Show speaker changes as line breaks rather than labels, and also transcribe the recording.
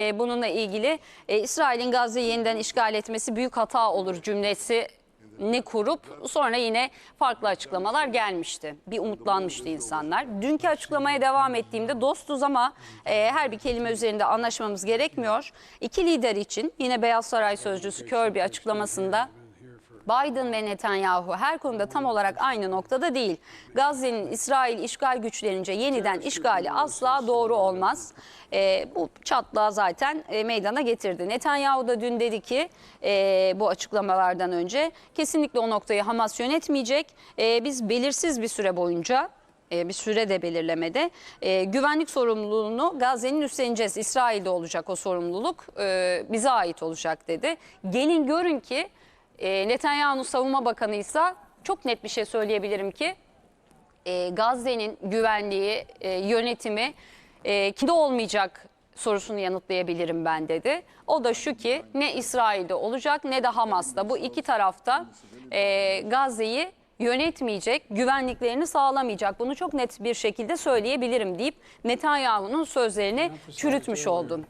E, Bununla ilgili e, İsrail'in Gazze'yi yeniden işgal etmesi büyük hata olur cümlesi ne kurup sonra yine farklı açıklamalar gelmişti. Bir umutlanmıştı insanlar. Dünkü açıklamaya devam ettiğimde dostuz ama e, her bir kelime üzerinde anlaşmamız gerekmiyor. İki lider için yine Beyaz Saray sözcüsü Kirby açıklamasında Biden ve Netanyahu her konuda tam olarak aynı noktada değil. Gazze'nin İsrail işgal güçlerince yeniden işgali asla doğru olmaz. Ee, bu çatlağı zaten e, meydana getirdi. Netanyahu da dün dedi ki e, bu açıklamalardan önce kesinlikle o noktayı Hamas yönetmeyecek. E, biz belirsiz bir süre boyunca e, bir süre de belirlemede. E, güvenlik sorumluluğunu Gazze'nin üstleneceğiz. İsrail'de olacak o sorumluluk. E, bize ait olacak dedi. Gelin görün ki e, Netanyahu'nun savunma bakanı ise çok net bir şey söyleyebilirim ki e, Gazze'nin güvenliği, e, yönetimi e, kimde olmayacak sorusunu yanıtlayabilirim ben dedi. O da şu ki ne İsrail'de olacak ne de Hamas'ta. Bu iki tarafta e, Gazze'yi yönetmeyecek, güvenliklerini sağlamayacak. Bunu çok net bir şekilde söyleyebilirim deyip Netanyahu'nun sözlerini çürütmüş oldum.